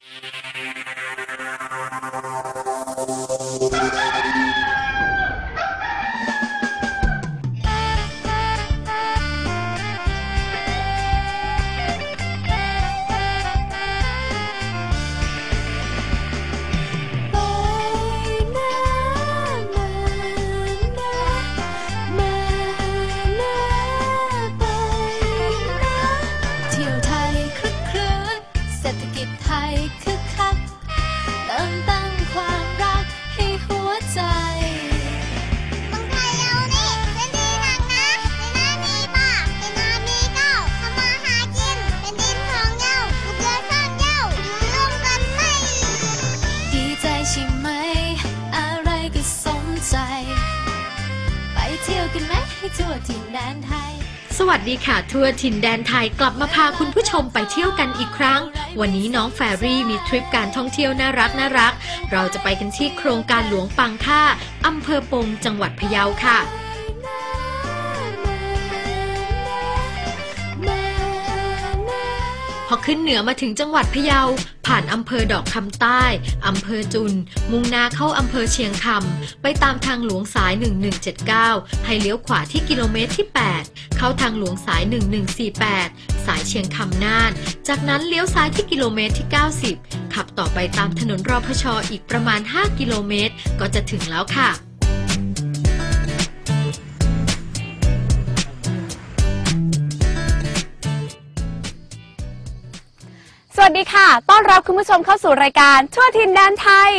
ไคึกคักเติมตั้งความรักให้หัวใจ เมืองไทยเรานี่เป็นดีหนักนะในนามีป่าในนามีเก้าทำมาหากิน เป็นดินของเย้าลูกเรือซ่อนเย้าอยู่ร่วมกันไหมดีใจใช่ไหม อะไรก็สมใจ ไปเที่ยวกันไหมให้ทั่วถิ่นแดนไทย สวัสดีค่ะ ทัวร์ถิ่นแดนไทยกลับมาพาคุณผู้ชมไปเที่ยวกันอีกครั้ง วันนี้น้องแฟรี่มีทริปการท่องเที่ยวน่ารักน่ารัก เราจะไปกันที่โครงการหลวงปังค่าอำเภอปงจังหวัดพะเยาค่ะ พอขึ้นเหนือมาถึงจังหวัดพะเยา ผ่านอำเภอดอกคำใต้อำเภอจุน มุ่งหน้าเข้าอำเภอเชียงคำไปตามทางหลวงสาย 1179 ให้เลี้ยวขวาที่กิโลเมตรที่ 8 เข้าทางหลวงสาย 1148 สายเชียงคำน่าน จากนั้นเลี้ยวซ้ายที่กิโลเมตรที่ 90 ขับต่อไปตามถนนรอพชอีกประมาณ 5 กิโลเมตร ก็จะถึงแล้วค่ะ วัสดีค่ะ ต้อนรับคุณผู้ชมเข้าสู่รายการทั่วทินแดนไทย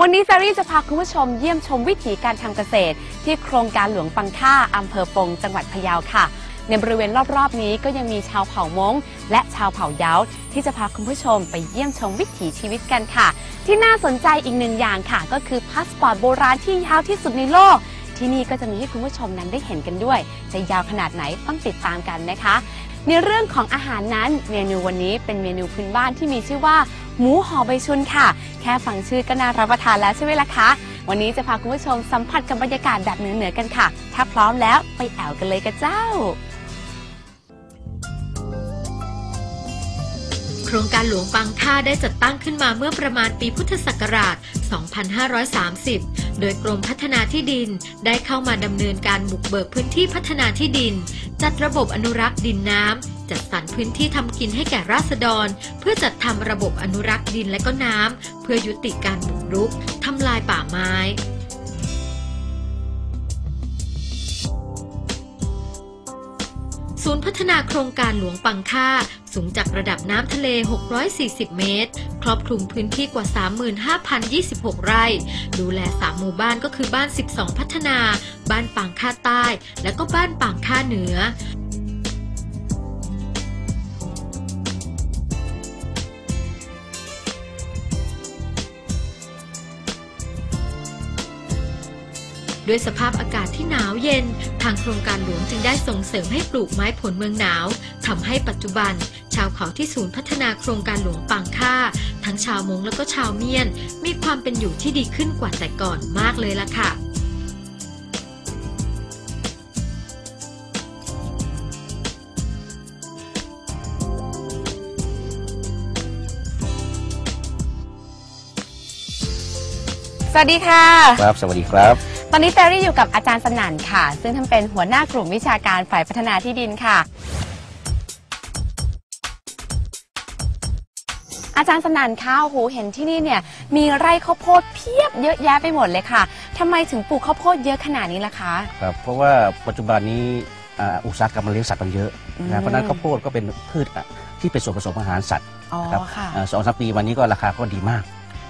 วันนี้แฟรี่จะพาคุณผู้ชมเยี่ยมชมวิถีการทำเกษตร ที่โครงการหลวงปังค่าอำเภอปงจังหวัดพะเยาค่ะ ในบริเวณรอบๆนี้ก็ยังมีชาวเผ่ามงและชาวเผ่าเย้าที่จะพาคุณผู้ชมไปเยี่ยมชมวิถีชีวิตกันค่ะ ที่น่าสนใจอีกหนึ่งอย่างค่ะ ก็คือพาสปอร์ตโบราณที่ยาวที่สุดในโลก ที่นี่ก็จะมีให้คุณผู้ชมนั้นได้เห็นกันด้วย จะยาวขนาดไหนต้องติดตามกันนะคะ ในเรื่องของอาหารนั้นเมนูวันนี้เป็นเมนูพื้นบ้านที่มีชื่อว่า หมูห่อใบชุนค่ะ แค่ฟังชื่อก็น่ารับประทานแล้วใช่ไหมล่ะคะวันนี้จะพาคุณผู้ชมสัมผัสกับบรรยากาศแบบเหนือๆกันค่ะ ถ้าพร้อมแล้วไปแอวกันเลยกันเจ้า โครงการหลวงปังค่าได้จัดตั้งขึ้นมาเมื่อประมาณปีพุทธศักราช 2530 โดยกรมพัฒนาที่ดินได้เข้ามาดำเนินการบุกเบิกพื้นที่พัฒนาที่ดิน จัดระบบอนุรักษ์ดินน้ำ จัดสรรพื้นที่ทำกินให้แก่ราษฎร เพื่อจัดทำระบบอนุรักษ์ดินและก็น้ำ เพื่อยุติการบุกรุกทำลายป่าไม้ ศูนย์พัฒนาโครงการหลวงปังค่า สูงจากระดับน้ำทะเล 640 เมตร ครอบคลุมพื้นที่กว่า 35,026 ไร่ ดูแล 3 หมู่บ้านก็คือบ้าน 12 พัฒนา บ้านปางค่าใต้ และก็บ้านปางค่าเหนือ ด้วยสภาพอากาศที่หนาวเย็น ทางโครงการหลวงจึงได้ส่งเสริมให้ปลูกไม้ผลเมืองหนาวทำให้ปัจจุบัน ชาวเขาที่ศูนย์พัฒนาโครงการหลวงปังค่า ทั้งชาวมงและก็ชาวเมียน มีความเป็นอยู่ที่ดีขึ้นกว่าแต่ก่อนมากเลยล่ะค่ะสวัสดีค่ะ ครับ สวัสดีครับ ตอนนี้แฟรี่อยู่กับอาจารย์สนั่นค่ะ ซึ่งท่านเป็นหัวหน้ากลุ่มวิชาการฝ่ายพัฒนาที่ดินค่ะ อาจารย์สนั่นคะโอ้โหเห็นที่นี่เนี่ย มีไร่ข้าวโพดเพียบเยอะแยะไปหมดเลยค่ะทำไมถึงปลูกข้าวโพดเยอะขนาดนี้ล่ะคะ ครับเพราะว่าปัจจุบันนี้อ่าอุตสาหกรรมมันเลี้ยงสัตว์มันเยอะอืมนะเพราะฉะนั้นข้าวโพดก็เป็นพืชอะที่เป็นส่วนผสมอาหารสัตว์อ๋อนะครับค่ะ อ่าสองสามปีวันนี้ก็ราคาก็ดีมาก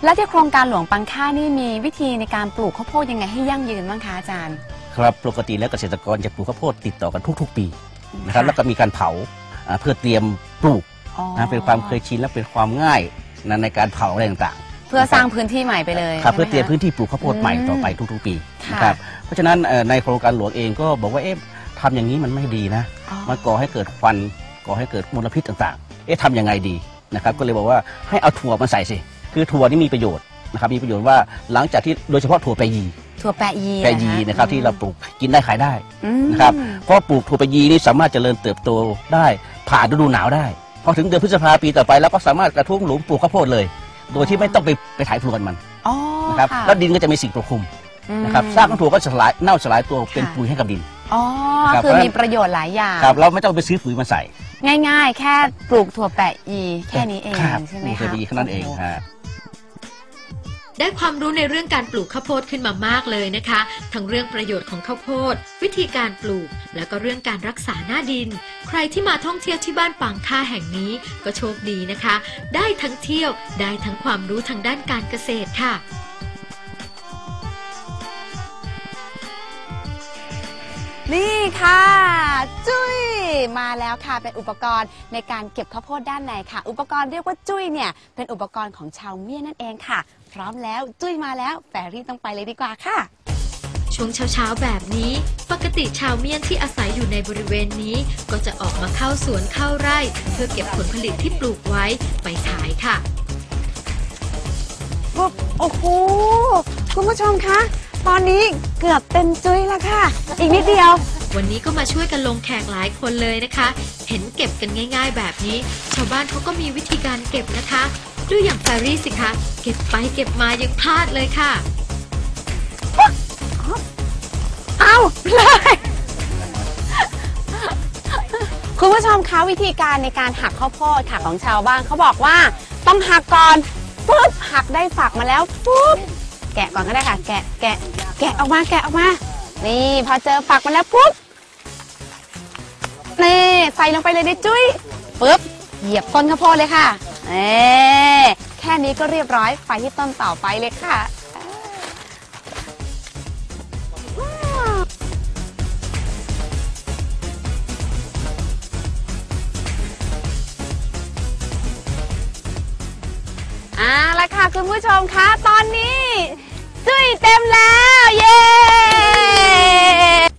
แล้วที่โครงการหลวงปังค่านี่มีวิธีในการปลูกข้าวโพดยังไงให้ยั่งยืนบ้างคะอาจารย์ ครับปกติแล้วเกษตรกรจะปลูกข้าวโพดติดต่อกันทุก ๆ ปีนะครับแล้วก็มีการเผาอ่าเพื่อเตรียมปลูกอ๋อนะเป็นความเคยชินและเป็นความง่ายนะในการเผาอะไรต่างๆ เพื่อสร้างพื้นที่ใหม่ไปเลยครับใช่ไหเพื่อเตรียมคะพื้นที่ปลูกข้าวโพดใหม่อืมต่อไปทุกๆปีค่ะนะครับเพราะฉะนั้นเอ่อในโครงการหลวงเองก็บอกว่าเอ๊ะทำอย่างนี้มันไม่ดีนะอ๋อมันก่อให้เกิดควันก่อให้เกิดมลพิษต่างๆ เอ๊ะทำยังไงดีนะครับก็เลยบอกว่าให้เอาถั่วมาใส่สิ คือถั่วนี่มีประโยชน์นะครับมีประโยชน์ว่าหลังจากที่โดยเฉพาะถั่วแปรยีถั่วแปะยีแปรยีเหอนะครับที่เราปลูกกินได้ขายได้อืมนะครับเพราะปลูกถั่วแปรยีนี่สามารถเจริญเติบโตได้ ผ่านฤดูหนาวได้พอถึงเดือนพฤษภาปีต่อไปแล้วก็สามารถกระทุ้งหลุมปลูกข้าวโพดเลย โดยที่ไม่ต้องไปไปถ่ายพรวนมันอ๋อนะครับค่ะแล้วดินก็จะมีสิ่งปกคลุมอืมนะครับซากของถั่วก็จะสลายเน่าสลายตัวเป็นค่ะปุ๋ยให้กับดิน อ๋อครับ คือเพราะฉะนั้นมีประโยชน์หลายอย่าง ครับเราไม่ต้องไปซื้อปุ๋ยมาใส่ง่ายๆ แค่ปลูกถั่วแปะอีแค่นี้เองครับใช่ไหมปลูกคะถั่วดีแค่นั้นเองโโหฮะ ได้ความรู้ในเรื่องการปลูกข้าวโพดขึ้นมามากเลยนะคะ ทั้งเรื่องประโยชน์ของข้าวโพด วิธีการปลูก แล้วก็เรื่องการรักษาหน้าดิน ใครที่มาท่องเที่ยวที่บ้านปางค่าแห่งนี้ก็โชคดีนะคะ ได้ทั้งเที่ยวได้ทั้งความรู้ทางด้านการเกษตรค่ะ นี่ค่ะ จุ้ยมาแล้วค่ะเป็นอุปกรณ์ในการเก็บข้าวโพดด้านในค่ะ อุปกรณ์เรียกว่าจุ้ยเนี่ยเป็นอุปกรณ์ของชาวเมียนนั่นเองค่ะ พร้อมแล้วจุ้ยมาแล้วแฟรี่ต้องไปเลยดีกว่าค่ะ ช่วงเช้าๆแบบนี้ ปกติชาวเมียนที่อาศัยอยู่ในบริเวณนี้ ก็จะออกมาเข้าสวนเข้าไร่ เพื่อเก็บผลผลิตที่ปลูกไว้ไปขายค่ะ ปุ๊บโอ้โหคุณผู้ชมคะ ตอนนี้เกือบเต็มจุ้ยแล้วค่ะ อีกนิดเดียว วันนี้ก็มาช่วยกันลงแขกหลายคนเลยนะคะ เห็นเก็บกันง่าย ๆ แบบนี้ ชาวบ้านเขาก็มีวิธีการเก็บนะคะดูอย่างแฟรี่สิคะ เก็บไปเก็บมายังพลาดเลยค่ะ เอาเลย คุณผู้ชมคะวิธีการในการหักข้าวโพดค่ะของชาวบ้านเขาบอกว่า ต้องหักก่อนปุ๊บหักได้ฝักมาแล้วปุ๊บ แกะก่อนก็ได้ค่ะ แกะแกะแกะออกมาแกะออกมา นี่พอเจอฝักมาแล้วปุ๊บนี่ใส่ลงไปเลยในจุ้ยปุ๊บเหยียบต้นข้าวโพดเลยค่ะเอ๊แค่นี้ก็เรียบร้อยไปที่ต้นต่อไปเลยค่ะเอาละค่ะคุณผู้ชมคะตอนนี้ ซุยเต็มแล้ว เย้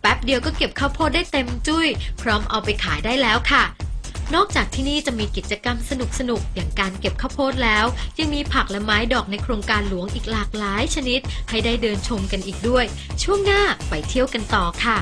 แป๊บเดียวก็เก็บข้าวโพดได้เต็มจุ้ย พร้อมเอาไปขายได้แล้วค่ะ นอกจากที่นี่จะมีกิจกรรมสนุกๆอย่างการเก็บข้าวโพดแล้ว ยังมีผักและไม้ดอกในโครงการหลวงอีกหลากหลายชนิด ให้ได้เดินชมกันอีกด้วย ช่วงหน้าไปเที่ยวกันต่อค่ะ